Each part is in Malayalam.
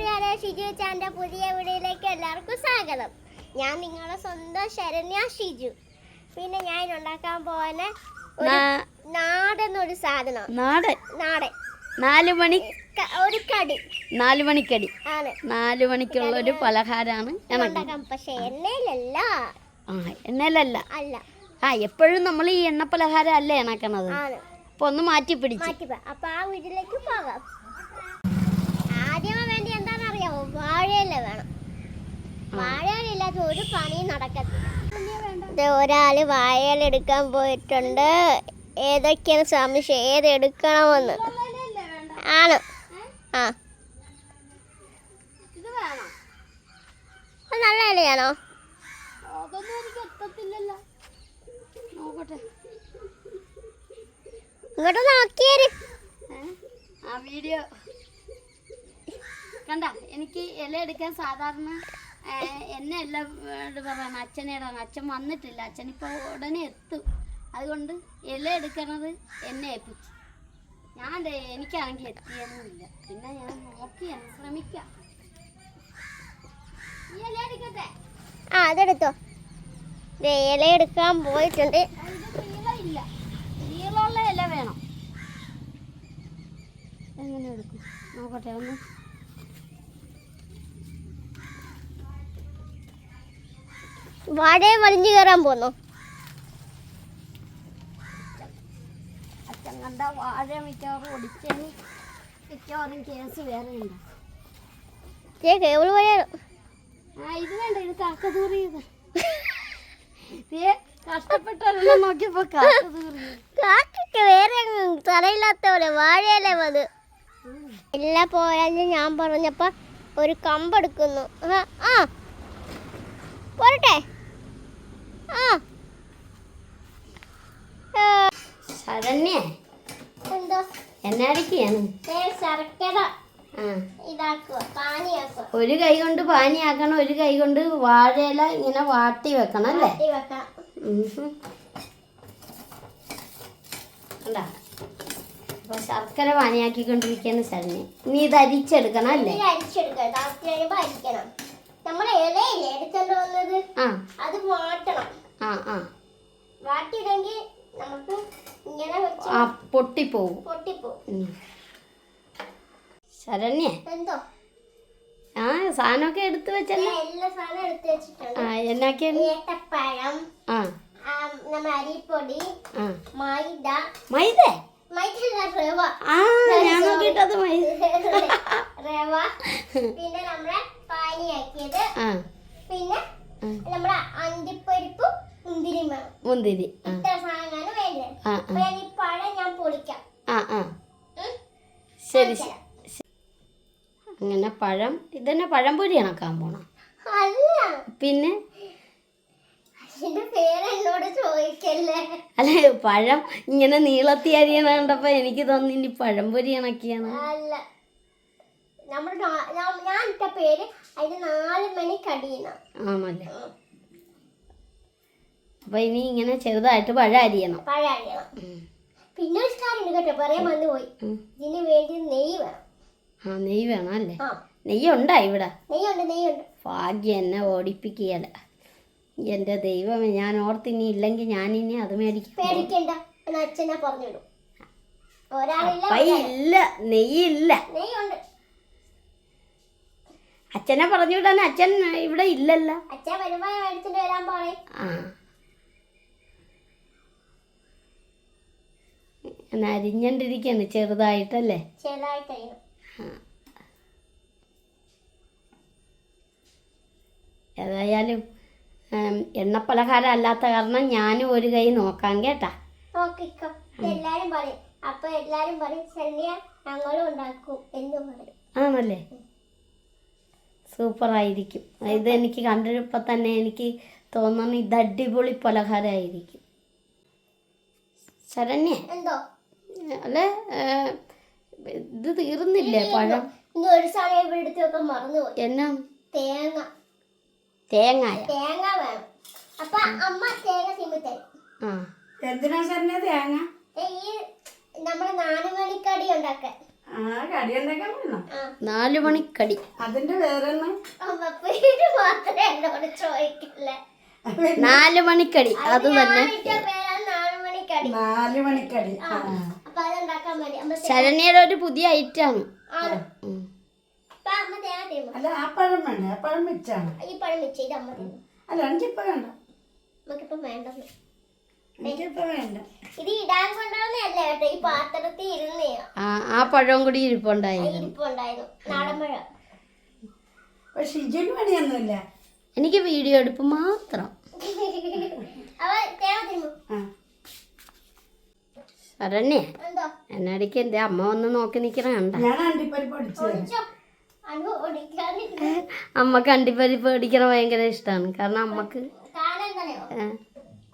കൂട്ടുകാരെ ഷിജു ചാന്റെ പുതിയ വീഡിയോയിലേക്ക് എല്ലാവർക്കും സ്വാഗതം. ഞാൻ നിങ്ങളുടെ സ്വന്തം ശരണ്യ ഷിജു. പിന്നെ ഞാൻ ഉണ്ടാക്കാൻ പോകുന്ന ഒരു നാടൻ ഒരു സാധനം. നാടൻ? നാടൻ. നാല് മണി ഒരു കടി. നാല് മണിക്കടി. ആണ്. നാല് മണിക്കുള്ള ഒരു പലഹാരമാണ് ഉണ്ടാക്കാം പക്ഷെ എണ്ണയിലല്ല. ആ എണ്ണയിലല്ല. അല്ല. ആ എപ്പോഴും നമ്മൾ ഈ എണ്ണ പലഹാരം അല്ലേ ഇണക്കണത്? അപ്പൊ ഒന്ന് മാറ്റി പിടിച്ചു. അപ്പൊ ആ വീട്ടിലേക്ക് പോകാം ആദ്യമേ വേണ്ടി എന്താണെന്നറിയാമോ വാഴയില വേണം. വാഴയില ഇല്ലാത്ത ഒരു പണി നടക്കത്തില്ല. ഒരാൾ വാഴയില എടുക്കാൻ പോയിട്ടുണ്ട്. ഏതൊക്കെയാണ് സംശയം ഏത് എടുക്കണമെന്ന്? ആണ്. ആ. നല്ല ഇലയാണോ? ഇങ്ങോട്ട് നോക്കിയത് ആ വീഡിയോ. കണ്ട എനിക്ക് ഇല എടുക്കാൻ സാധാരണ എന്നെ എല്ലാം പറയണം അച്ഛനേടാണ്. അച്ഛൻ വന്നിട്ടില്ല. അച്ഛനിപ്പോൾ ഉടനെ എത്തും. അതുകൊണ്ട് ഇല എടുക്കണത് എന്നെ ഏൽപ്പിച്ചു. ഞാൻ എനിക്കാണെങ്കിൽ എത്തിയൊന്നുമില്ല. പിന്നെ ഞാൻ നോക്കി ശ്രമിക്കാം. ആ അതെടുത്തോ. ഇല എടുക്കാൻ പോയിട്ടുണ്ട്. നീളമില്ല നീളമുള്ള ഇല വേണം. എങ്ങനെ എടുക്കും? നോക്കട്ടെ ഒന്ന്. വാഴയെ വലിഞ്ഞു കയറാൻ പോന്നു. വാഴ മിക്കവാറും ഒടിച്ചതിന് മിക്കവാറും കേസ് വേറെ ആ ഇത് വേണ്ട ഇത് കാക്കതൂറിയത് ദേ കഷ്ടപ്പെട്ടൊരെണ്ണം നോക്കിയപ്പോ കാക്കതൂറിയത് കാക്കൊക്കെ വേറെ അങ്ങ് തലയില്ലാത്ത പോലെ വാഴയില വന്ന്. എല്ലാം പോയാലും ഞാൻ പറഞ്ഞപ്പോ ഒരു കമ്പെടുക്കുന്നു ആ, പോരട്ടെ? ശരണ്യ. എന്തോ? ശർക്കര ഒരു കൈ കൊണ്ട് പാനിയാക്കണം ഒരു കൈ കൊണ്ട് വാഴയില ഇങ്ങനെ വാട്ടി വെക്കണം അല്ലേ? അപ്പൊ ശർക്കര പാനിയാക്കിക്കൊണ്ടിരിക്കുകയാണ് ശരണ്യ നീ ഇത് അരിച്ചെടുക്കണം അല്ലേ? അരിച്ചെടുക്കണം നമ്മുടെ ഇലയില്ലേ? എടുത്തോണ്ട് വന്നത്. ആ. അത് വാട്ടണം. ആ ആ. വാട്ടിയില്ലെങ്കിൽ നമുക്ക് ഇങ്ങനെ ആ പൊട്ടിപ്പോവും. പൊട്ടിപ്പോവും. ഉം. ശരണ്യ. എന്തോ? ആ സാധനമൊക്കെ എടുത്തു വെച്ചല്ലോ? എല്ലാ സാധനം എടുത്തു വെച്ചിട്ടുണ്ട്. ആ എന്നാക്കിയാണ് ഏത്തപ്പഴം ആ. നമ്മുടെ അരിപ്പൊടി മൈദ മൈദ? ആ ഞാൻ നോക്കിയിട്ടത് മൈദ റവ. പിന്നെ നമ്മളെ പാനിയാക്കിയത് പിന്നെ നമ്മളെ അണ്ടിപ്പരിപ്പും മുന്തിരിയും വേണം. മുന്തിരി ഇത്ര സാധനമാണ് വേണ്ടത്. ആ ഞാൻ പഴം പൊളിക്കാം. ആ ആ. ശരി അങ്ങനെ പഴം ഇതന്നെ പഴംപൊരി കണക്കാൻ പോണം. അല്ല. പിന്നെ അതിന്റെ പേര് എന്നോട് ചോദിക്കല്ലേ അല്ലെ പഴം ഇങ്ങനെ നീളത്തി അരിയണ കണ്ടപ്പോ എനിക്ക് തോന്നി ഇനി പഴംപൊരി ഇണക്കിയാണ്. ഞാൻ- ഇട്ട പേര് അതിന് നാല് മണി കടിയണം ആണല്ലേ. അപ്പൊ ഇനി ഇങ്ങനെ ചെറുതായിട്ട് പഴ അരിയണം. പഴ അരിയണം. പിന്നെ ഒരു കാര്യമുണ്ട് കേട്ടോ പറയാൻ ഇതിന് വേണ്ടി നെയ്യ് വേണം. ആ നെയ്യ് വേണം അല്ലേ? നെയ്യുണ്ടാ ഇവിടെ? നെയ്യുണ്ട് നെയ്യുണ്ട്. ഭാഗ്യം എന്നെ ഓടിപ്പിക്കുകയല്ല. എന്റെ ദൈവമേ ഞാൻ ഓർത്തിനി ഇല്ലെങ്കിൽ ഞാൻ ഇനി അത് മേടിക്കും. പേടിക്കണ്ട. അച്ഛനെ പറഞ്ഞിടും. ഇല്ല നെയ്യില്ല. അച്ഛനെ പറഞ്ഞു വിടാൻ അച്ഛൻ ഇവിടെ ഇല്ലല്ലോ. അച്ഛൻ വരുമ്പോ മേടിച്ചിട്ട് വരാൻ പറയും. ആ. എന്നാ അരിഞ്ഞണ്ടിരിക്കാണ് ചെറുതായിട്ടല്ലേ? ഏതായാലും എണ്ണപ്പലഹാരം അല്ലാത്ത കാരണം ഞാനും ഒരു കൈ നോക്കാം കേട്ടാ. നോക്കിക്കോ എല്ലാരും പറയും. അപ്പൊ എല്ലാരും പറയും ശല്യ ഞങ്ങളും ഉണ്ടാക്കും എന്ന് പറയും. ആണല്ലേ? സൂപ്പറായിരിക്കും. ഇത് എനിക്ക് കണ്ടപ്പോൾ തന്നെ എനിക്ക് തോന്നുന്നു ഇത് അടിപൊളി പലഹാരമായിരിക്കും. ശരണ്യ? എന്തോ? അല്ലേ? ഇത് തീർന്നില്ലേ പഴം? എന്നാ? തേങ്ങ. തേങ്ങായ തേങ്ങ വേണം. അപ്പൊ അമ്മ തേങ്ങ എന്തിനാ തേങ്ങ? ഈ നമ്മുടെ നാലുമണിക്കടി ഉണ്ടാക്കാൻ. ആ കടി ഉണ്ടാക്കാൻ നാല് മണിക്കടി അതിന്റെ വേറെ മാത്രമേ എന്നോട് ചോദിക്കില്ല. നാല് മണിക്കടി അത് തന്നെ. ശരണിയുടെ നാല് മണിക്കടി നാല് മണിക്കടി ശരണ്യയുടെ ഒരു പുതിയ ഐറ്റാണ്. ആണ് അപ്പൊ അമ്മ തേങ്ങ തരുമ്പോ അല്ല ആ പഴം വേണ്ട? ആ പഴം വെച്ചാണ് ഈ പഴം വെച്ച് ഇത് അമ്മ തരുന്നു അല്ല എനിക്കിപ്പോ വേണ്ട. നമുക്കിപ്പോ എനിക്കിപ്പോ വേണ്ട. ഇത് ഇടാൻ കൊണ്ടുവന്നല്ല കേട്ടോ? ഈ പാത്രത്തിൽ ഇരുന്നേ ആ ആ പഴവും കൂടി ഇരിപ്പുണ്ടായിരുന്നു. ഇരിപ്പുണ്ടായിരുന്നു. നാടൻ പഴം. അപ്പൊ ഷിജുന് പണിയൊന്നുമില്ല? എനിക്ക് വീഡിയോ എടുപ്പ് മാത്രം. ശരണ്യ എന്നടിക്ക് എന്റെ അമ്മ വന്ന് നോക്കി നിക്കണ കണ്ടോ. ഞാൻ അണ്ടിപ്പരിപ്പ് അമ്മയ്ക്ക് അണ്ടിപ്പരിപ്പ് പേടിക്കണ ഭയങ്കര ഇഷ്ടമാണ് കാരണം അമ്മയ്ക്ക്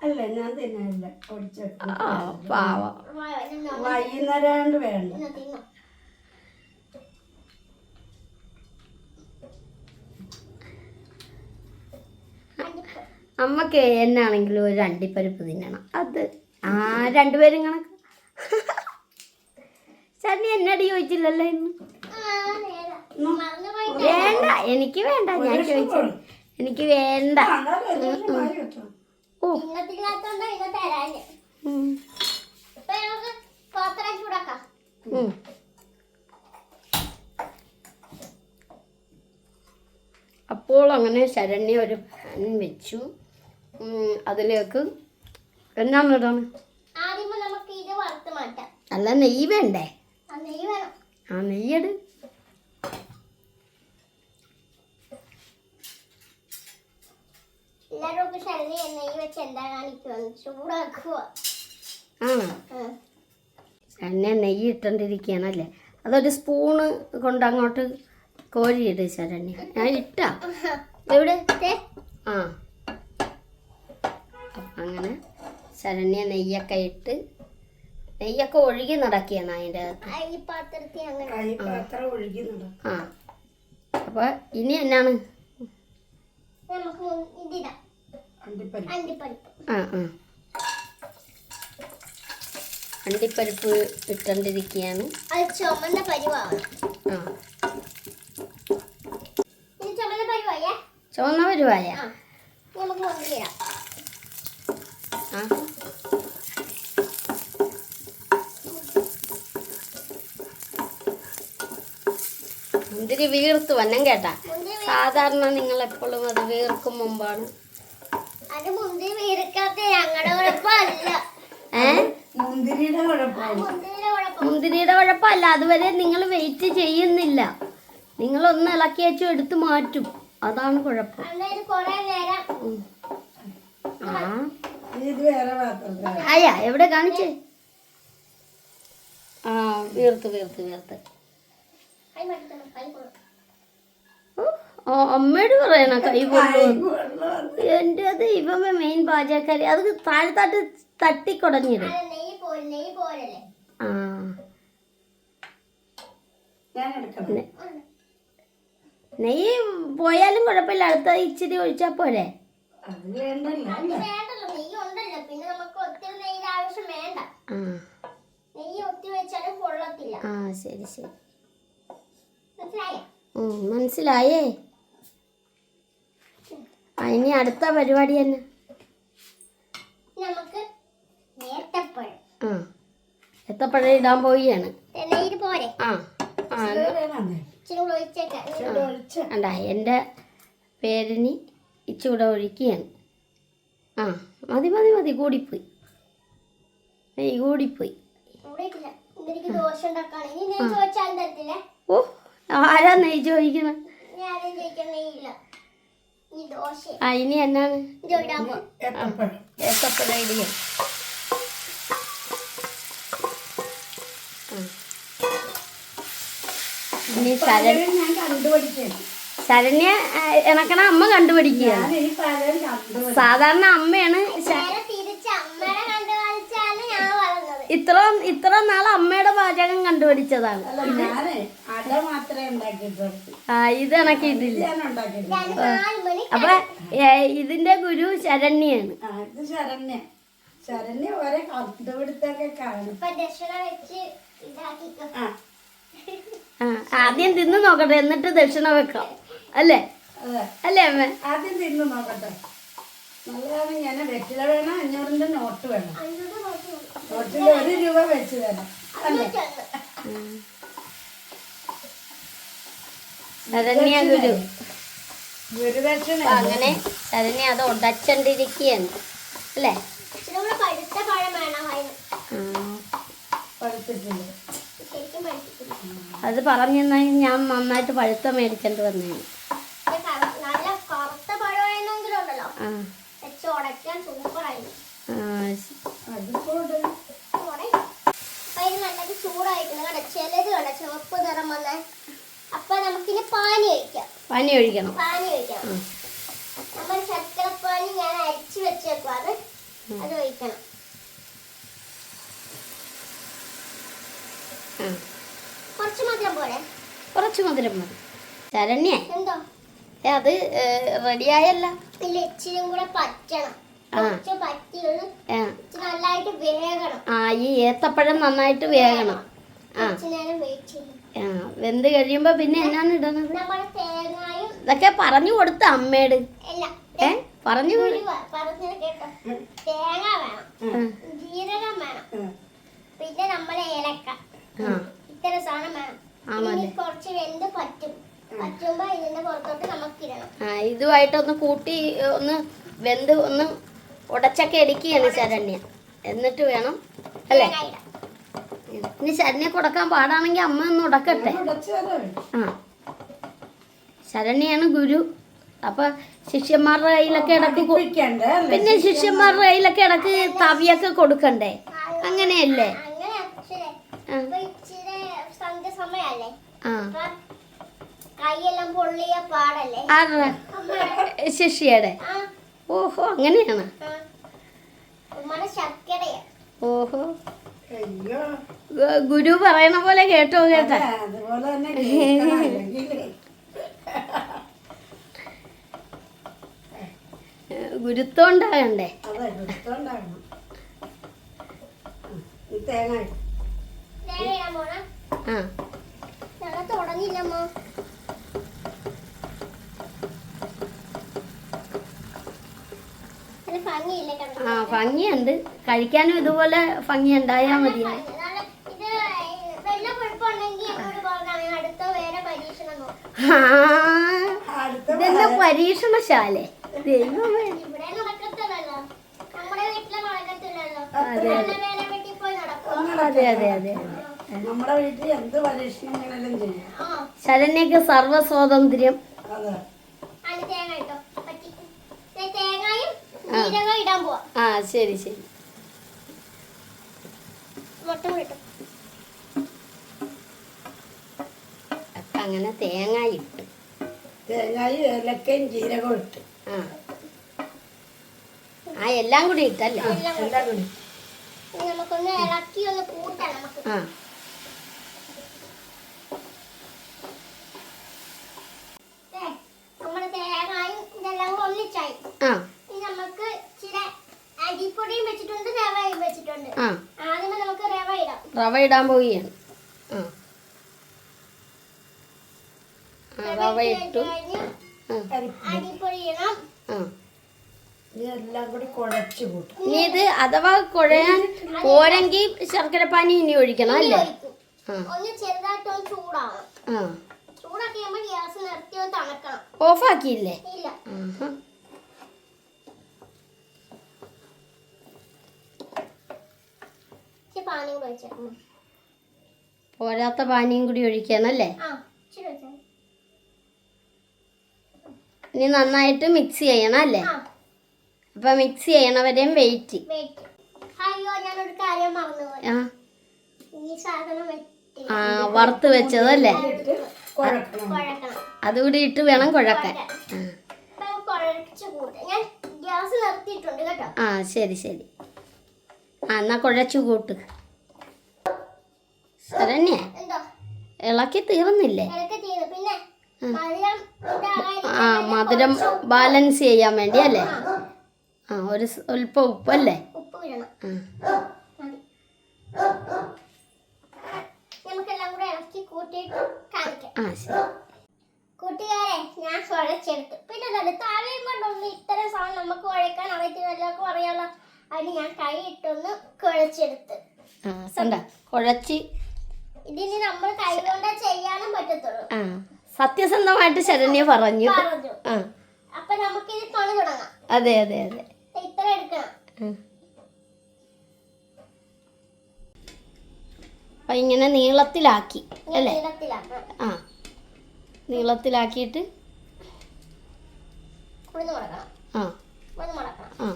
അല്ല ഞാൻ തിന്നില്ല വൈകുന്നേരം വേണ്ട. അമ്മയ്ക്ക് എന്നാണെങ്കിലും ഒരു അണ്ടിപ്പരിപ്പ് തിന്നണം. അത് ആ രണ്ടുപേരും കണക്ക്. ചേട്ടനി എന്നടി ചോദിച്ചില്ലല്ലോ ഇന്ന്? വേണ്ട എനിക്ക് വേണ്ട ഞാൻ ചോദിച്ചു എനിക്ക് വേണ്ട. ഓ. അപ്പോൾ അങ്ങനെ ശരണ്യ ഒരു പാൻ വെച്ചു. അതിലേക്ക് എന്നാന്നിടണം ആദ്യമേ അല്ല നെയ്യ് വേണ്ടേ? ആ നെയ്യ് വേണം. വെച്ച് എന്താ ചൂടാക്കുക. ആണോ? ശരണ്യ നെയ്യ് ഇട്ടോണ്ടിരിക്കുകയാണല്ലേ അതൊരു സ്പൂണ് കൊണ്ട് അങ്ങോട്ട് കോരിയിട് ശരണ്യ. ഞാൻ ഇട്ട. എവിടെ? ദേ, ആ. അപ്പം അങ്ങനെ ശരണ്യ നെയ്യൊക്കെ ഇട്ട് നെയ്യൊക്കെ ഒഴുകി നടക്കുകയാണ് അതിന്റെ അകത്ത്. ആ ഈ പാത്രത്തിൽ അങ്ങനെ. പാത്രം ഒഴുകി ആ. അപ്പോൾ ഇനി എന്നാണ്? നമുക്ക് ഇതിടാം ആ ആ. അണ്ടിപ്പരിപ്പ് ഇട്ടോണ്ടിരിക്കുകയാണ് അത് ചുമന്ന പരിവാണ്. ആ. ഇത് ചുമന്ന പരിവായേ? ചുവന്ന പരിവായ? നമുക്ക് ആ. മുന്തിരി വീർത്ത് വന്നം കേട്ടാ. സാധാരണ നിങ്ങൾ എപ്പോഴും അത് വീർക്കും മുമ്പാണ് അത് മുന്തിരി വീർക്കാത്ത ഞങ്ങളുടെ കുഴപ്പമല്ല ഏ മുന്തിരിയുടെ കുഴപ്പമല്ല. അതുവരെ നിങ്ങൾ വെയിറ്റ് ചെയ്യുന്നില്ല. നിങ്ങൾ ഒന്ന് ഇളക്കി വെച്ചു എടുത്ത് മാറ്റും. അതാണ് കുഴപ്പം. അയ്യാ കുറെ നേരം ആ. ഇത് വേറെ പാത്രത്തിലാണ് ആയാ എവിടെ കാണിച്ചേ? ആ വീർത്ത് വീർത്ത് വീർത്ത്. ഓ, അമ്മയോട് പറയണ? കൈ കൊള്ളു അത് എന്റെ ദൈവമേ മെയിൻ പാചകക്കാരി. അത് താഴ്ത്താട്ട് തട്ടിക്കൊടഞ്ഞത് നെയ്യ് പോരെ നെയ്യ് പോരല്ലേ? ആ. ഞാൻ എടുക്കണം ഉണ്ട്. നെയ്യ് പോയാലും കുഴപ്പമില്ല. അടുത്ത ഇച്ചിരി ഒഴിച്ചാ പോരെ. ആ. ശരി ശരി. വേണ്ടല്ലോ ഇനി അടുത്ത പരിപാടി തന്നെ. നമുക്ക് ഏത്തപ്പഴം. ആ. എത്തപ്പഴം ഇടാൻ പോവുകയാണ്. പോരെ ആ. ഇച്ചിരി ഇത് എന്റെ പേരിന് ഇച്ചൂടെ ഒഴിക്കുകയാണ്. ആ മതി മതി മതി കൂടിപ്പോയി. ഈ കൂടിപ്പോയി. ഓ ആരാ നെയ് ചോദിക്കുന്നത് ആ ഇനി എന്നാണ്? ഏത്തപ്പഴം. ഇനി കണ്ടുപിടിക്കണം ശരണ്യ ഇണക്കണ അമ്മ കണ്ടുപിടിക്കുക സാധാരണ അമ്മയാണ് ഇത്ര ഇത്ര നാൾ അമ്മയുടെ പാചകം കണ്ടുപിടിച്ചതാണ്. ആ ഇത് ഇണക്കിയിട്ടില്ല അപ്പൊ ഇതിന്റെ ഗുരു ശരണ്യാണ്. ആ ഇത് ശരണ്യ. ശരണ്യ ഓരോ കണ്ടുപിടുത്തൊക്കെ കാണും. ഇപ്പൊ ദക്ഷിണ വെച്ച് ആ. ആ ആദ്യം തിന്ന് നോക്കട്ടെ എന്നിട്ട് ദക്ഷിണ വെക്കാം. അല്ലേ? അല്ലേ അമ്മ? ആദ്യം തിന്ന് നോക്കട്ടെ. നല്ലതാണ് ഞാൻ വെറ്റില വേണം അഞ്ഞൂറിന്റെ നോട്ട് വേണം. നോട്ടിൽ ഒരു രൂപ വെച്ച് തരാം. അല്ലേ. ശരണ്യ ഗുരു അങ്ങനെ ശരണ്യ അത് ഉടച്ചണ്ടിരിക്കുകയാണ് അല്ലേ? അത് പറഞ്ഞു ഞാൻ നന്നായിട്ട് പഴുത്ത മേടിക്കേണ്ടി വന്നേ. ചൂടായിട്ടുണ്ട്. ചിലത് കണ്ട? ചുവപ്പ് നിറം വന്ന അപ്പൊ നമുക്കിനി പാനി ഒഴിക്കാം. പാനി ഒഴിക്കണം. പാനി ഒഴിക്കാം. നമ്മൾ ശർക്കരപ്പാനി ഞാൻ അരിച്ചു വെച്ചേക്കും അത് ഒഴിക്കണം. കുറച്ച് മധുരം പോലെ കുറച്ച് മധുരം മതി. ശരണ്യേ എന്തോ? ഏ, അത് റെഡിയായല്ല ഇല്ല ഇച്ചിരിയും കൂടെ പറ്റണം. ആ. വേകണം. ഈ ഏത്തപ്പഴം നന്നായിട്ട് വേകണം. ആ. വെന്ത് കഴിയുമ്പോ പിന്നെ എന്നാണ് തേങ്ങായും ഇതൊക്കെ പറഞ്ഞു കൊടുത്ത അമ്മയോട്. ഏ? പറഞ്ഞു പിന്നെ നമ്മളെ ഏലക്ക. ഇത്ര സാധനം വേണം. കുറച്ച് വെന്ത് പറ്റും. പറ്റുമ്പോ ഇതിന്റെ പുറത്തോട്ട് നമുക്ക് ഇടണം. ആ ഇതുമായിട്ടൊന്ന് കൂട്ടി ഒന്ന് വെന്ത് ഒന്ന് ഉടച്ചൊക്കെ ഇടിക്കുകയാണ് ചരണ്യ എന്നിട്ട് വേണം അല്ലേ? ഇനി ശരണ്യ കൊടുക്കാൻ പാടാണെങ്കിൽ അമ്മ ഒന്ന് ഉടക്കട്ടെ. ആ. ശരണ്യാണ് ഗുരു. അപ്പൊ ശിഷ്യന്മാരുടെ കയ്യിലൊക്കെ ഇടയ്ക്ക് പിന്നെ ശിഷ്യന്മാരുടെ കയ്യിലൊക്കെ ഇടയ്ക്ക് തവിയൊക്കെ കൊടുക്കണ്ടേ? അങ്ങനെയല്ലേ? ശിഷ്യയുടെ? ഓഹോ അങ്ങനെയാണ്. ഓഹോ. ഗുരു പറയണ പോലെ കേട്ടോ കേട്ടാ അതെ, അതുപോലെ തന്നെ കേൾക്കണം അല്ലെങ്കിൽ ഗുരുത്വം ഉണ്ടാകണ്ടേ ആ. ആ? ഭംഗിയുണ്ട്. കഴിക്കാനും ഇതുപോലെ ഭംഗി ഉണ്ടായാൽ മതി നല്ല- ഇത് വെള്ള പഴുപ്പുണ്ടെങ്കിൽ എന്നോട് പറഞ്ഞാൽ മതി. അടുത്ത വേറെ ആ, പരീക്ഷണശാല? ദൈവമേ. അതെ. അതെ. അതെ അതെ നമ്മുടെ വീട്ടിൽ എന്ത് പരീക്ഷണങ്ങളെല്ലാം ചെയ്യും? ആ. ശരണ്യക്ക് സർവ സ്വാതന്ത്ര്യം ആ ശരി ശരി. മുട്ട കിട്ടും അപ്പൊ അങ്ങനെ തേങ്ങ ഇട്ട് തേങ്ങയും ഏലക്കയും ജീരകവും ഇട്ട് ആ. ആ എല്ലാം കൂടി ഇട്ടല്ലേ? എല്ലാം കൂടി. ഇനി നമുക്കൊന്ന് ഇളക്കി ഒന്ന് കൂട്ടാം നമുക്ക്. ആ. നമ്മുടെ തേങ്ങയും ഇതെല്ലാം കൂടെ ഒന്നിച്ചായി. ആ. ഇനി നമുക്ക് ചില അരിപ്പൊടിയും വെച്ചിട്ടുണ്ട് റവയും വെച്ചിട്ടുണ്ട്. ആ. ആദ്യമേ നമുക്ക് റവ ഇടാം. റവ ഇടാൻ പോവുകയാണ്. ആ ആ, റവ ഇട്ടു കഴിഞ്ഞ് ആ അരിപ്പൊടി അരിപ്പൊടി ഇടണം ആ ഇത് എല്ലാം കൂടി കുഴച്ച് ഇട്ടു ഇനി ഇത് അഥവാ കുഴയാൻ പോരെങ്കിൽ ശർക്കര പാനി ഇനി ഒഴിക്കണം അല്ലേ? ഓഫാക്കിയില്ലേ? പോരാത്ത പാനിയും കൂടി ഒഴിക്കണം അല്ലേ? ഇനി നന്നായിട്ട് മിക്സ് ചെയ്യണം അല്ലേ? അപ്പൊ മിക്സ് ചെയ്യണവരെയും വെയിറ്റ് അയ്യോ ഞാനൊരു കാര്യം മറന്നുപോയി. ആ. ഈ സാധനം വെട്ടി. ആ വറുത്ത് വെച്ചതല്ലേ അതുകൂടി ഇട്ട് വേണം കുഴക്കാൻ. ആ. അപ്പൊ കുഴച്ച് ഞാൻ ഗ്യാസ് നിർത്തിയിട്ടുണ്ട് കേട്ടോ. ആ ശരി ശരി. ആ എന്നാ കുഴച്ചു കൂട്ട്. ശരണ്യ ഇളക്കി തീർന്നില്ലേ? പിന്നെ? ആ മധുരം ബാലൻസ് ചെയ്യാൻ വേണ്ടി അല്ലേ? ആ ഒരു ഉപ്പല്ലേ ഉപ്പ് ഇടണം. ആ. ശരി. കൂട്ടുകാരെ ഞാൻ കുഴച്ചെടുത്തു. പിന്നെ നല്ല താഴെയും കൊണ്ടൊന്ന് ഇത്തരം സാധനം നമുക്ക് കുഴക്കാൻ അറിയത്തില്ല. എല്ലാവർക്കും അറിയാലോ. അതിന് ഞാൻ കൈ ഇട്ടൊന്ന് കുഴച്ചെടുത്ത് കുഴച്ച് ഇതിന് നമ്മൾ കൈ കൊണ്ടേ ചെയ്യാനും പറ്റത്തുള്ളൂ. സത്യസന്ധമായിട്ട് ശരണ്യ പറഞ്ഞു. ആ. അതെ അതെ അതെ. അപ്പൊ ഇങ്ങനെ നീളത്തിലാക്കി അല്ലേ? ആ. നീളത്തിലാക്കിയിട്ട് ആ. ആ.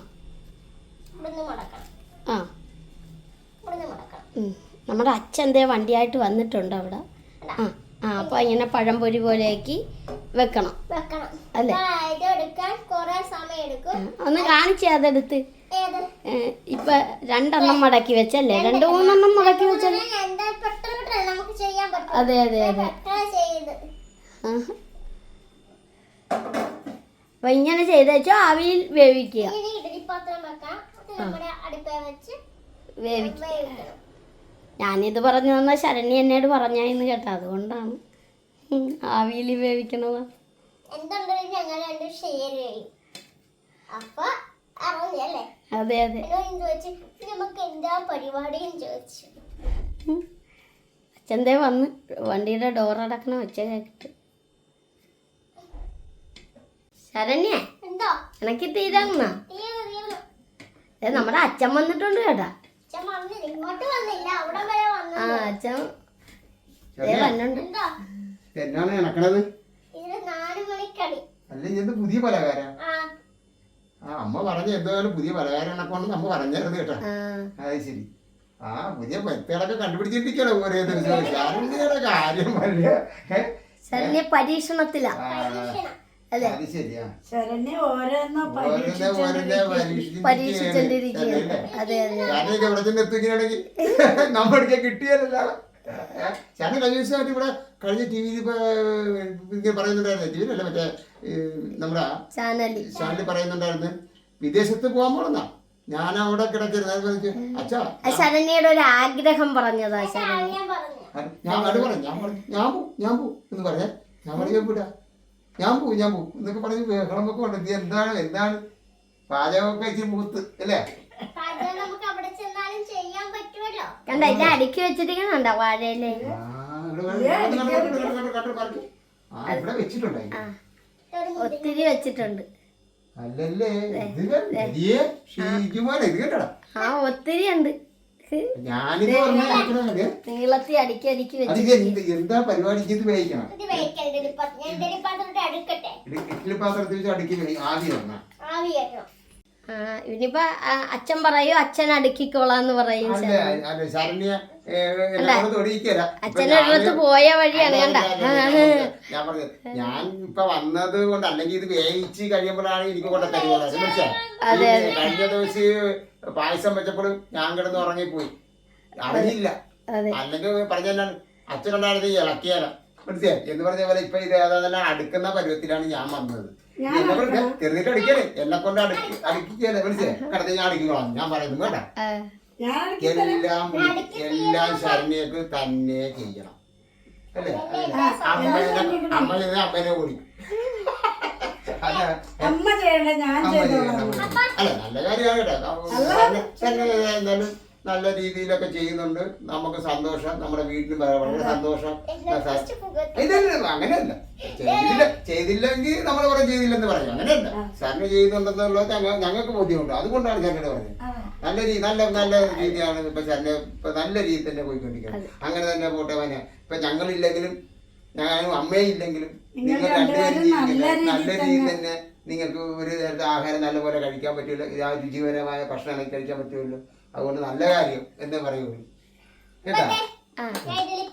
ആ. നമ്മുടെ അച്ഛന്റെ വണ്ടിയായിട്ട് വന്നിട്ടുണ്ട് അവിടെ. ആ. ആ അപ്പൊ ഇങ്ങനെ പഴംപൊരി പോലെയാക്കി വെക്കണം. വെക്കണം. അല്ലേ? കുറെ സമയം എടുക്കും. ഒന്ന് കാണിച്ചേ അതെടുത്ത് ഇപ്പൊ രണ്ടെണ്ണം മടക്കി വെച്ചല്ലേ? രണ്ടു മൂന്നെണ്ണം മടക്കി വെച്ചല്ലേ? അതെ അതെ അതെ. ചെയ്ത്. അപ്പൊ ഇങ്ങനെ ചെയ്തേച്ചോ ആവിയിൽ വേവിക്കുക. വേവിക്കുക. ഞാനിത് പറഞ്ഞു തന്നാൽ ശരണ്യ എന്നോട് പറഞ്ഞായിരുന്നു കേട്ടോ. അതുകൊണ്ടാണ് ആവിയിൽ വേവിക്കണത്. എന്തുണ്ടെങ്കിലും ഞങ്ങൾ രണ്ടും ഷെയർ ചെയ്യും. അപ്പൊ അറിഞ്ഞല്ലേ? അതെ അതെ. ചോദിച്ചു നമുക്ക് എന്താ പരിപാടിയും ചോദിച്ചു. അച്ഛന്റെ വന്ന് വണ്ടിയുടെ ഡോർ അടക്കണ ഒച്ച കേട്ടിട്ട്. ശരണ്യ എന്തോ? എനിക്ക് തീരാങ്ങ നമ്മുടെ അച്ഛൻ വന്നിട്ടുണ്ട് കേട്ടാ. ആ അച്ഛൻ ഇത് പുതിയ പലകാര ആ. അമ്മ പറഞ്ഞ എന്തായാലും പുതിയ പലകാരം ഇണക്കണമെന്ന് അമ്മ പറഞ്ഞായിരുന്നു കേട്ടോ. അത് ശരി. ആ പുതിയ പെത്തകളൊക്കെ കണ്ടുപിടിച്ചിരിക്കണോ ഓരോ ദിവസം? കാര്യം? വലിയ ഏ? അത് ശരിയാ. ശരണ്യ ഓരോന്നോ ഓരോന്നെ ഓരോന്നെ പരീക്ഷിച്ചു അതെ അതെ. ശാരണ്യൊക്കെ ഇവിടെ ചെന്ന് എത്തിക്കുകയാണെങ്കിൽ നമ്മൾക്ക് കിട്ടിയാലല്ല. ശാരണ്യ കഴിഞ്ഞ ദിവസമായിട്ട് ഇവിടെ കഴിഞ്ഞ ടി വിയിൽ ഇങ്ങനെ പറയുന്നുണ്ടായിരുന്നു. ടി വിയിലല്ല മറ്റേ ഈ നമ്മുടെ ചാനലിൽ പറയുന്നുണ്ടായിരുന്നു. വിദേശത്ത് പോകാൻ പോണെന്നാ. ഞാൻ അവിടെ കിടക്കരുത്. അത് പറഞ്ഞു അച്ഛാ ശരണ്യയുടെ ഒരു ആഗ്രഹം പറഞ്ഞതാ ശരണ്യ. ഞാൻ പറഞ്ഞു ഞാൻ അത് പറഞ്ഞു ഞാൻ പറഞ്ഞു ഞാൻ പോ ഞാൻ പോ എന്ന് പറഞ്ഞേ ഞാൻ പറഞ്ഞു ഞാൻ പോകും ഞാൻ പോകും എന്നൊക്കെ പറഞ്ഞ് ബഹളമൊക്കെ ഉണ്ട് ഇത് എന്താണ് എന്താണ്? പാചകമൊക്കെ ഇച്ചിരി മൂത്ത് അല്ലേ? കണ്ട ഇത് അടുക്കി വാഴയിൽ? ഇവിടെ ഒത്തിരി വെച്ചിട്ടുണ്ട്. അല്ലല്ലേ ഇത് വലിയ ഷീജുമോനെ ഇത് കേട്ടടാ ആ ഒത്തിരി ഉണ്ട് നീളത്തി അടുക്കി അടുക്കി എന്ത് പരിപാടി ഇത് വേവിക്കണം? പാത്രത്തിൽ അടുക്കട്ടെ? ഇഡ്ഡലി പാത്രത്തിൽ വെച്ച് അടുക്കി ആവി വന്ന ഇനിയിപ്പോ അച്ഛൻ പറയൂ അച്ഛൻ അടുക്കിക്കോളാന്ന് പറയും അല്ല അല്ല ശരണ്യ അടുത്ത് പോയ വഴിയാണ് കണ്ട? ഞാൻ പറഞ്ഞു ഞാൻ ഇപ്പൊ വന്നത് കൊണ്ട് അല്ലെങ്കിൽ ഇത് വേവിച്ച് കഴിയുമ്പോഴാണ് എനിക്ക് കൊണ്ട കഴിഞ്ഞ ദിവസം പായസം വെച്ചപ്പോഴും ഞാൻ കിടന്ന് ഉറങ്ങിപ്പോയി. അറിയില്ല. അതെ. അല്ലെങ്കിൽ പറഞ്ഞാൽ അച്ഛനുണ്ടായിരുന്നത് ഇളക്കിയാല. മനസ്സിലായി? എന്ന് പറഞ്ഞ പോലെ ഇപ്പൊ ഇത് ഏതാ അടുക്കുന്ന പരുവത്തിലാണ് ഞാൻ വന്നത്. എന്നെ കൊണ്ട് ചെറുതിട്ട് അടിക്കണേ എന്നെ കൊണ്ട് അടുക്കി അടുക്കിക്കല്ലേ മനസ്സിലായി? കടത്തി ഞാൻ അടിക്കണം ഞാൻ പറയുന്നു കേട്ടാ. എല്ലാം എല്ലാം ശരണ്യക്ക് തന്നെ ചെയ്യണം. അല്ലേ? അമ്മേനെ അമ്മയുടെ അമ്മനെ അമ്മേനെ കൂടി അല്ല അമ്മ ചെയ്യണ്ട ഞാൻ അല്ല? നല്ല കാര്യമാണ് കേട്ടോ. എന്തായാലും നല്ല രീതിയിലൊക്കെ ചെയ്യുന്നുണ്ട്. നമുക്ക് സന്തോഷം. നമ്മുടെ വീട്ടിന് വളരെ സന്തോഷം. ഇതല്ല അങ്ങനെയല്ല. ചെയ്തില്ല ചെയ്തില്ലെങ്കിൽ നമ്മൾ കുറെ ചെയ്തില്ലെന്ന് പറയും. അങ്ങനെയല്ല. സാറിന് ചെയ്യുന്നുണ്ടെന്നുള്ളത് ഞങ്ങ- ഞങ്ങൾക്ക് ബോധ്യമുണ്ട്. അതുകൊണ്ടാണ് ശരണ്യ പറഞ്ഞത്. നല്ല രീതി നല്ല നല്ല രീതിയാണ് ഇപ്പൊ ശരണ്യ ഇപ്പൊ നല്ല രീതി തന്നെ പോയിക്കൊണ്ടിരിക്കുന്നത്. അങ്ങനെ തന്നെ പോട്ടെ വന ഇപ്പൊ ഞങ്ങളില്ലെങ്കിലും ഞാനും അമ്മയും ഇല്ലെങ്കിലും നിങ്ങൾ രണ്ടുപേരും നല്ല രീതി തന്നെ നിങ്ങൾക്ക് ഒരു നേരത്തെ ആഹാരം നല്ലപോലെ കഴിക്കാൻ ആ രുചികരമായ ഭക്ഷണം കഴിക്കാൻ പറ്റുമല്ലോ അതുകൊണ്ട് നല്ല കാര്യം എന്ന് പറയുള്ളൂ കേട്ടാ? ആ. ഞാൻ എല്ലാം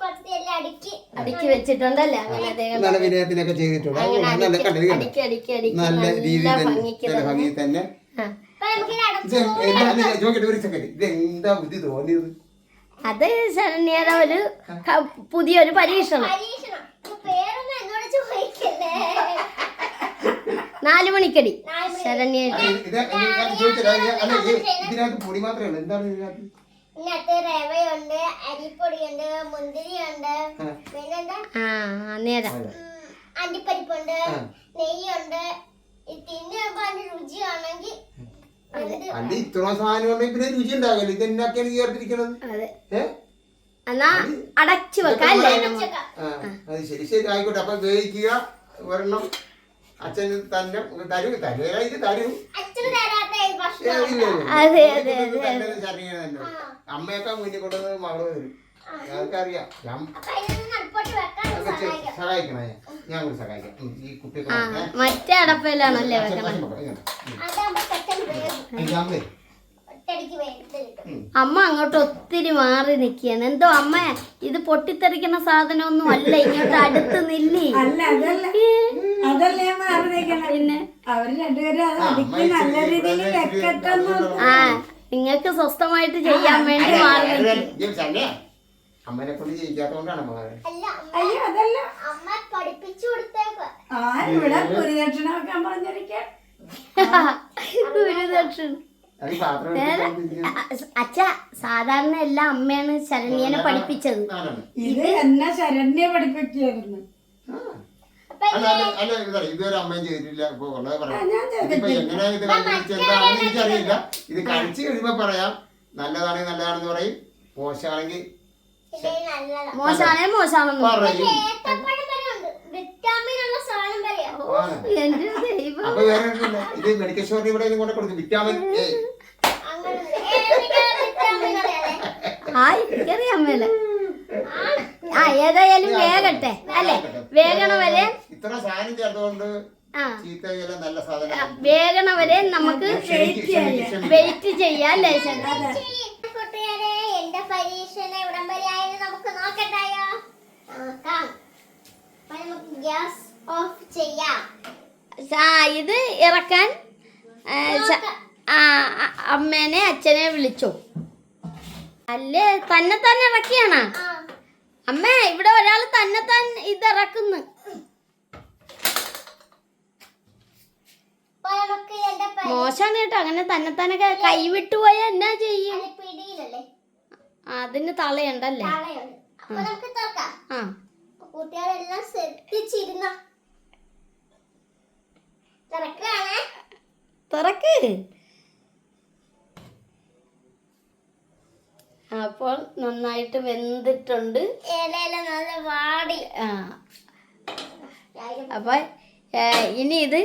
അടുക്കി അടുക്കി വെച്ചിട്ടുണ്ടല്ലേ. അങ്ങനെ അദ്ദേഹം നല്ല വിനയത്തിനൊക്കെ ചെയ്തിട്ടുണ്ട് നല്ല അടുക്കി കണ്ടിരിക്കണം അടുക്കി അടുക്കി അടുക്കി നല്ല രീതിയിൽ തന്നെ ചോദിക്കട്ടെ ഒരു സെക്കൻഡ് ഇത് എന്താ ബുദ്ധി തോന്നിയത്? അത് ശരണ്യയുടെ ഒരു പുതിയൊരു പരീക്ഷണം. നാലു മണിക്കടി. ശരണ്യ ഇതിനകത്ത് പൊടി മാത്രമേ ഉള്ളൂ. എന്താണ് ഇതിനകത്ത്? ഇതിനകത്ത് റവയുണ്ട് അരിപ്പൊടിയുണ്ട് മുന്തിരിയുണ്ട്. പിന്നെന്താ? നേരാ അണ്ടിപ്പരിപ്പുണ്ട് നെയ്യുണ്ട്. ഇത് തിന്നുമ്പോ അതിന്റെ രുചിയാണെങ്കിൽ എന്ത് അല്ല ഇത്ര സാധനം ഉണ്ടെങ്കിൽ പിന്നെ രുചി ഉണ്ടാകില്ല ഇത് എന്നൊക്കെയാണ് ചേർത്തിരിക്കണത് അതെ. ഏ? എന്നാ അടച്ചു വെക്കാം അത് ശരി. ശരി ആയിക്കോട്ടെ. അപ്പൊ വേവിക്കുക. ഒരെണ്ണം. അച്ഛൻ തന്നെ തരൂ തരുക ഇത് തരൂ. അമ്മയൊക്കെ മുന്നിൽ കൊണ്ടുവന്നത് മകൾ തരും. ഞങ്ങൾക്കറിയാം സഹായിക്കണേ. ഞാൻ കൂടി സഹായിക്കാം. ഈ കുട്ടികളെ. മറ്റേ അടപ്പയിലാണല്ലേ അമ്മേ. അങ്ങോട്ട് ഒത്തിരി മാറി നിൽക്കുകയാണ്. എന്തോ അമ്മ ഇത് പൊട്ടിത്തെറിക്കുന്ന സാധനമൊന്നും അല്ല ഇങ്ങോട്ട് അടുത്ത് നില്ലി. അല്ല അതല്ല. അതല്ല ഞാൻ മാറി നിൽക്കണം. പിന്നെ? അവർ രണ്ടുപേരും നല്ല രീതിയിൽ വെക്കട്ടെന്ന് ആ നിങ്ങൾക്ക് സ്വസ്ഥമായിട്ട് ചെയ്യാൻ വേണ്ടി മാറി. അമ്മനെ കൊണ്ട് ജയിക്കാത്തോണ്ടാണ് അയ്യോ അതല്ല. അമ്മ പഠിപ്പിച്ചു കൊടുത്തേക്ക. ആ ഇവിടെ ഗുരുദക്ഷിണ വെക്കാൻ പറഞ്ഞിരിക്കാൻ ഗുരുദക്ഷിണ. അച്ഛ സാധാരണ എല്ലാം അമ്മയാണ് ശരണ്യനെ പഠിപ്പിച്ചത്. ഇത് എന്നെ ശരണ്യ പഠിപ്പിക്കുകയായിരുന്നു ഇതുവരെ അമ്മയും ചെയ്തിട്ടില്ല. ഇപ്പൊ പറയാം. ഇത് എനിക്കറിയില്ല. ഇത് കഴിച്ചു കഴിയുമ്പോ പറയാം. നല്ലതാണെങ്കിൽ നല്ലതാണെന്ന് പറയും. മോശമാണെങ്കിൽ മോശമാണെങ്കിൽ മോശമാണെന്ന് മോശാണെന്ന് പറയും. അപ്പൊ വേറെ ഒന്നുമില്ല. ഇത് മെഡിക്കൽ സ്റ്റോറിൽ ഇവിടെ കൊണ്ട് കൊടുക്കും. Vitamin A. ആ ഏതായാലും വേഗട്ടെ അല്ലെ? വേഗണ വരെ ഇത്ര സാധനം ചേർത്തുകൊണ്ട് ആ. നല്ല സാധനം വേഗണ വരെ നമുക്ക്. വെയിറ്റ് ചെയ്യാം. അല്ലേ കൂട്ടുകാരെ എന്റെ പരീക്ഷണ ഇവിടം വരെ നമുക്ക് നോക്കട്ടായോ? നോക്കാം. നമുക്ക് ഗ്യാസ് ഓഫ് ചെയ്യാം. ആ ഇത് ഇറക്കാൻ അമ്മേനെ അച്ഛനെ വിളിച്ചു. അല്ലേ തന്നെ തന്നെ ഇറക്കിയാണ്? അമ്മേ ഇവിടെ ഒരാൾ തന്നെ താൻ ഇത് ഇറക്കുന്നു. മോശമാണ് കേട്ടോ അങ്ങനെ തന്നെ തന്നെ കൈവിട്ടു പോയാൽ എന്നാ ചെയ്യും? അതിന് തളയുണ്ടല്ലേ? ആ. കൂട്ടുകാരെല്ലാം ശ്രദ്ധിച്ചിരുന്ന. തുറക്ക്. അപ്പോൾ നന്നായിട്ട് വെന്തിട്ടുണ്ട്. ഇലയില നല്ല വാടി. ആ. അപ്പൊ ഇനി ഇത്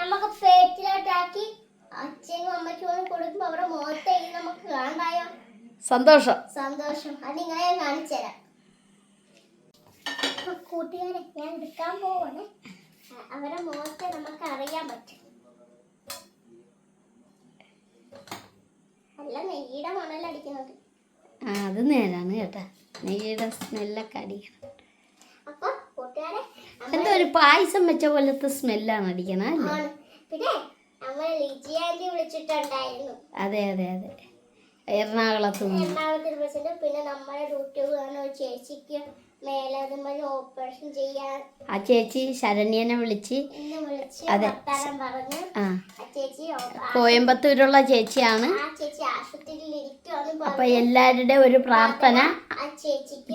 നമുക്ക് പ്ലേറ്റിലോട്ടാക്കി അച്ഛനും അമ്മയ്ക്കും കൂടെ കൊടുക്കുമ്പോ അവരുടെ മുഖത്തെ നമുക്ക് കാണണ്ടായോ സന്തോഷം. സന്തോഷം. അത് നിങ്ങളെ ഞാൻ കാണിച്ചു തരാം കൂട്ടുകാരെ ഞാൻ എടുക്കാൻ പോവാണ്. അവരെ മോശം നമുക്ക് അറിയാൻ പറ്റും. നല്ല നെയ്യുടെ മണലടിക്കുന്നത്. ആ അത് നേരാണ് കേട്ടാ. നെയ്യുടെ സ്മെല്ലൊക്കെ അടിക്കണം. അപ്പൊ കൂട്ടുകാരെ എന്തോ ഒരു പായസം വെച്ച പോലത്തെ സ്മെല്ലാണ് അടിക്കണം അല്ലേ? പിന്നെ നമ്മൾ ലിജി ആന്റി വിളിച്ചിട്ടുണ്ടായിരുന്നു. അതെ അതെ അതെ. എറണാകുളത്ത് എറണാകുളത്ത് വിളിച്ചിട്ട് പിന്നെ നമ്മളെ ഡ്യൂട്ടി കാണുന്ന ചേച്ചിക്ക് മേലതുമ്പോൾ ഓപ്പറേഷൻ ചെയ്യാൻ ആ ചേച്ചി ശരണ്യനെ വിളിച്ച് അതെ. ആ. കോയമ്പത്തൂരുള്ള ചേച്ചിയാണ്. അപ്പൊ പറഞ്ഞു. എല്ലാവരുടെ ഒരു പ്രാർത്ഥന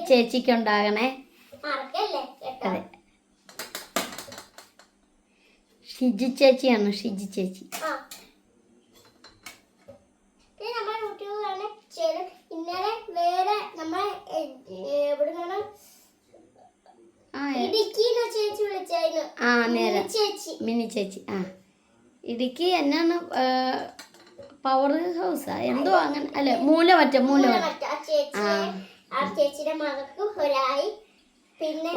ചേച്ചിക്ക് ഉണ്ടാകണേ അതെ. ഷിജി ചേച്ചിയാണ് ഷിജി ചേച്ചി. ഇന്നലെ വേറെ നമ്മൾ എവിടെ നിന്നാണ് ആ നേരെ മിനി ചേച്ചി. ആ. ഇടുക്കി എന്നാണ് പവർ ഹൗസാ എന്തോ അങ്ങനെ അല്ലെ മൂലമറ്റ മൂലമറ്റ.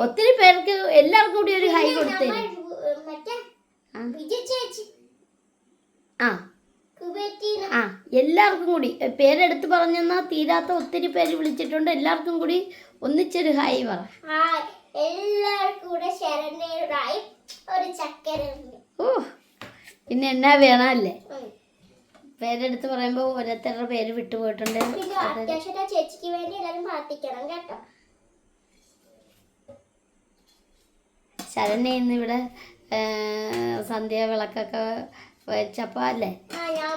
ഒത്തിരി പേർക്ക് എല്ലാവർക്കും കൂടി ഒരു ഹൈ കൊടുത്തേ ആ. ആ എല്ലാവർക്കും കൂടി പേരെടുത്ത് പറഞ്ഞെന്നാൽ തീരാത്ത ഒത്തിരി പേര് വിളിച്ചിട്ടുണ്ട്. എല്ലാവർക്കും കൂടി ഒന്നിച്ചൊരു ഹായ് പറ. എല്ലാവർക്കും കൂടെ ശരണയുടായി ഒരു ചക്കര ഓ പിന്നെ എന്നാ വേണമല്ലേ അല്ലേ പേരെടുത്ത് പറയുമ്പോ ഓരോരുത്തരുടെ പേര് വിട്ടുപോയിട്ടുണ്ട്. ചേച്ചിക്ക് വേണ്ടി എല്ലാവരും പ്രാർത്ഥിക്കണം കേട്ടോ. ശരണ്യ ഇന്ന് ഇവിടെ ഏ, സന്ധ്യ വിളക്കൊക്കെ വെച്ചപ്പോൾ അല്ലേ ആ ഞാൻ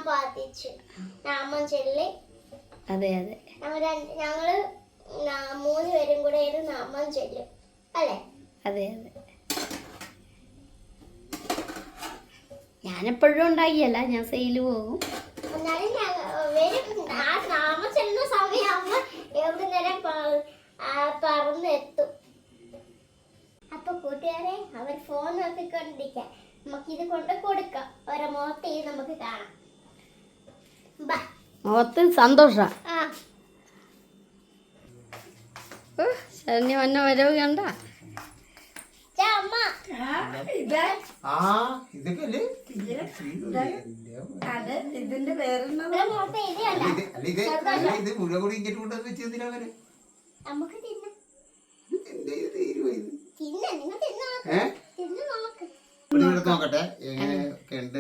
ചൊല്ലി. അതെ അതെ. ഞങ്ങൾ മൂന്ന് പേരും കൂടെ നാമം ചൊല്ലും. അല്ലേ? അതെ അതെ. ഞാനെപ്പോഴും ഉണ്ടാക്കിയല്ല ഞാൻ സെയിൽ പോകും. എന്നാലും ആ നാമം ചെല്ലുന്ന സമയമാകുമ്പോ എവിടെ നേരം പറന്നെത്തും. അപ്പൊ കൂട്ടുകാരെ അവർ ഫോൺ നോക്കിക്കൊണ്ടിരിക്കാം. നമുക്ക് ഇത് കൊണ്ട് കൊടുക്കാം. മുഖത്ത് നമുക്ക് കാണാം. മുഖത്ത് സന്തോഷ. ആ. ശരണ്യ വന്ന വരവ് കണ്ട. ചാ അമ്മ. ഇതാ ആ ഇതൊക്കെ അല്ലേ? അത് ഇതിന്റെ നോക്കട്ടെ. ഉണ്ട്?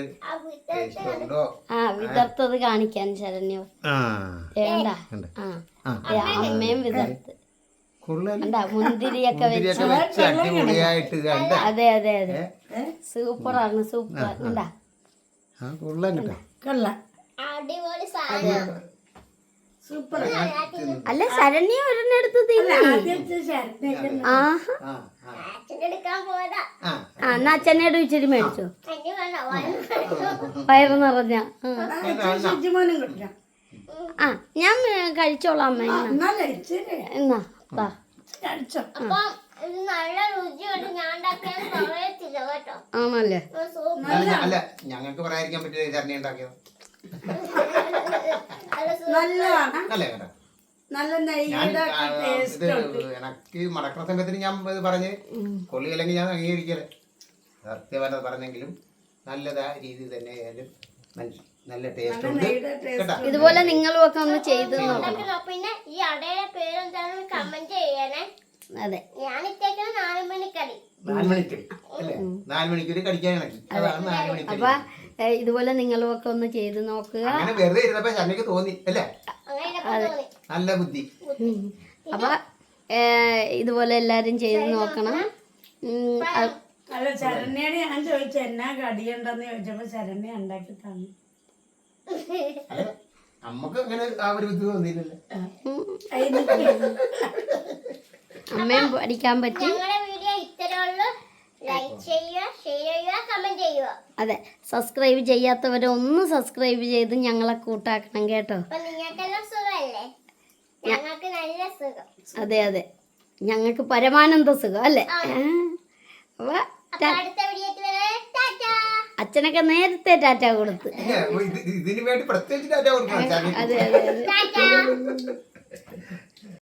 ആ വിതർത്തത് കാണിക്കാൻ ശരണ്യ. ഉണ്ട്. അമ്മയും വിതർത്ത് മുന്തിരിയൊക്കെ വെച്ച്. അതെ അതെ അതെ. സൂപ്പറാണ് സൂപ്പർ. കണ്ടാ? ആ കൊള്ളാൻ കേട്ടോ. അടിപൊളി സാധനം. സൂപ്പർ അല്ല ശരണ്യ ഒരെണ്ണെടുത്ത് തിന്നു. ആഹാ. ആ. എന്നാ അച്ഛനോട് ഇച്ചിരി മേടിച്ചോ. വയറ് നിറഞ്ഞ. ആ. ഞാൻ കഴിച്ചോളാം അമ്മ. എന്നാ. ആണല്ലേ? അല്ല ഞങ്ങൾക്ക് പറയാതിരിക്കാൻ പറ്റില്ല ചരണി ഉണ്ടാക്കിയത് നല്ലതാണ്. അല്ലേ കേട്ടോ? നല്ല നെയ്യുടെ ഇത് എനക്ക് മടക്കണ സമയത്തിന് ഞാൻ ഇത് പറഞ്ഞ് കൊള്ളിയില്ലെങ്കിൽ ഞാൻ അംഗീകരിക്കൽ. സത്യപരത പറഞ്ഞെങ്കിലും നല്ലതാ രീതി തന്നെ ആയാലും നല്ല- ടേസ്റ്റ് ഉണ്ട്. കേട്ടാ? ഇതുപോലെ നിങ്ങളും ഒക്കെ ഒന്ന് ചെയ്ത് നോക്കണം. പിന്നെ ഈ അടയുടെ പേരെന്താണെന്ന് കമന്റ് ചെയ്യണേ. അതെ. ഞാൻ ഇട്ടേക്കുന്ന നാല് മണിക്കടി. നാല് മണിക്ക് അല്ലേ? നാല് കടിക്കാൻ അതാണ് നാല് അപ്പൊ ഇതുപോലെ നിങ്ങളും ഒക്കെ ഒന്ന് ചെയ്ത് നോക്കുക. അങ്ങനെ വെറുതെ ഇരുന്നപ്പോ തോന്നി അല്ലേ? അങ്ങനെ തോന്നി. നല്ല ബുദ്ധി. ഉം. അപ്പൊ ഇതുപോലെ എല്ലാരും ചെയ്ത് നോക്കണം. അല്ല ഞാൻ ചോദിച്ചു എന്നാ കടിയുണ്ടെന്ന് ചോദിച്ചപ്പോ ശരണ്യ ഉണ്ടാക്കി തന്നു. നമുക്ക് അങ്ങനെ ആ ഒരു ബുദ്ധി തോന്നിയില്ലല്ലോ. അതിന് അമ്മയും പഠിക്കാൻ പറ്റി. അതെ സബ്സ്ക്രൈബ് ചെയ്യാത്തവരെ ഒന്ന് സബ്സ്ക്രൈബ് ചെയ്ത് ഞങ്ങളെ കൂട്ടാക്കണം കേട്ടോ. അതെ അതെ. ഞങ്ങൾക്ക് പരമാനന്ദ സുഖം അല്ലേ? അപ്പൊ അച്ഛനൊക്കെ നേരത്തെ ടാറ്റ കൊടുത്ത്. ഇല്ല, ഇതിന് വേണ്ടി പ്രത്യേകിച്ച് ഡാറ്റ കൊടുക്കണം. അതെ അതെ അതെ. ടാറ്റാ.